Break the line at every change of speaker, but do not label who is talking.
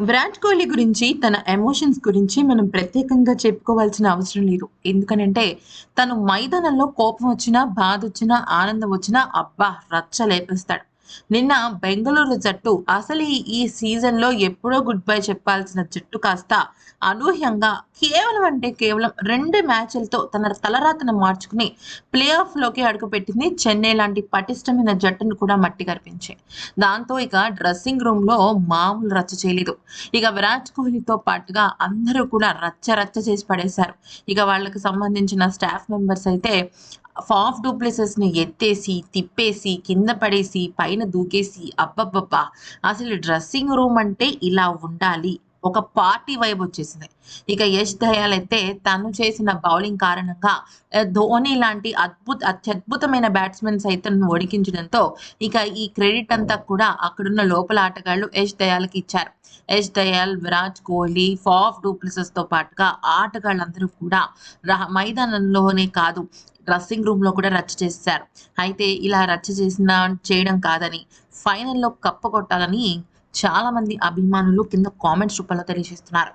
విరాట్ కోహ్లీ గురించి తన ఎమోషన్స్ గురించి మనం ప్రత్యేకంగా చెప్పుకోవాల్సిన అవసరం లేదు. ఎందుకనంటే తను మైదానంలో కోపం వచ్చినా బాధ వచ్చినా ఆనందం వచ్చినా అబ్బా రచ్చ లేపేస్తాడు. నిన్న బెంగళూరు జట్టు అసలు ఈ- సీజన్లో ఎప్పుడో గుడ్ బై చెప్పాల్సిన జట్టు కాస్త అనూహ్యంగా కేవలం అంటే కేవలం రెండు మ్యాచ్లతో తన తలరాతను మార్చుకుని ప్లే ఆఫ్లోకి అడుగుపెట్టింది చెన్నై లాంటి పటిష్టమైన జట్టును కూడా మట్టి కనిపించాయి దాంతో ఇక డ్రెస్సింగ్ రూమ్లో మామూలు రచ్చ చేయలేదు. ఇక విరాట్ కోహ్లీతో పాటుగా అందరూ కూడా రచ్చ రచ్చ చేసి పడేశారు. ఇక వాళ్ళకి సంబంధించిన స్టాఫ్ మెంబర్స్ అయితే ఫాఫ్ డూప్లెసెస్ని ఎత్తేసి తిప్పేసి కింద పడేసి పైన దూకేసి అబ్బబ్బబ్బా. అసలు డ్రెస్సింగ్ రూమ్ అంటే ఇలా ఉండాలి. ఒక పార్టీ వైబ్ వచ్చేసింది. ఇక యష్ దయాల్ అయితే తను చేసిన బౌలింగ్ కారణంగా ధోని లాంటి అద్భుత అత్యద్భుతమైన బ్యాట్స్మెన్స్ అయితే ఒడికించడంతో ఇక ఈ క్రెడిట్ అంతా కూడా అక్కడున్న లోపల ఆటగాళ్ళు యష్ దయాల్కి ఇచ్చారు. యష్ దయాల్ విరాట్ కోహ్లీ ఫాఫ్ డూప్లిసెస్తో పాటుగా ఆటగాళ్ళందరూ కూడా మైదానంలోనే కాదు డ్రెస్సింగ్ రూమ్లో కూడా రచ్చ చేశారు. అయితే ఇలా రచ్చ చేసిన చేయడం కాదని ఫైనల్లో కప్ప కొట్టాలని చాలా మంది అభిమానులు కింద కామెంట్స్ రూపంలో తెలియజేస్తున్నారు.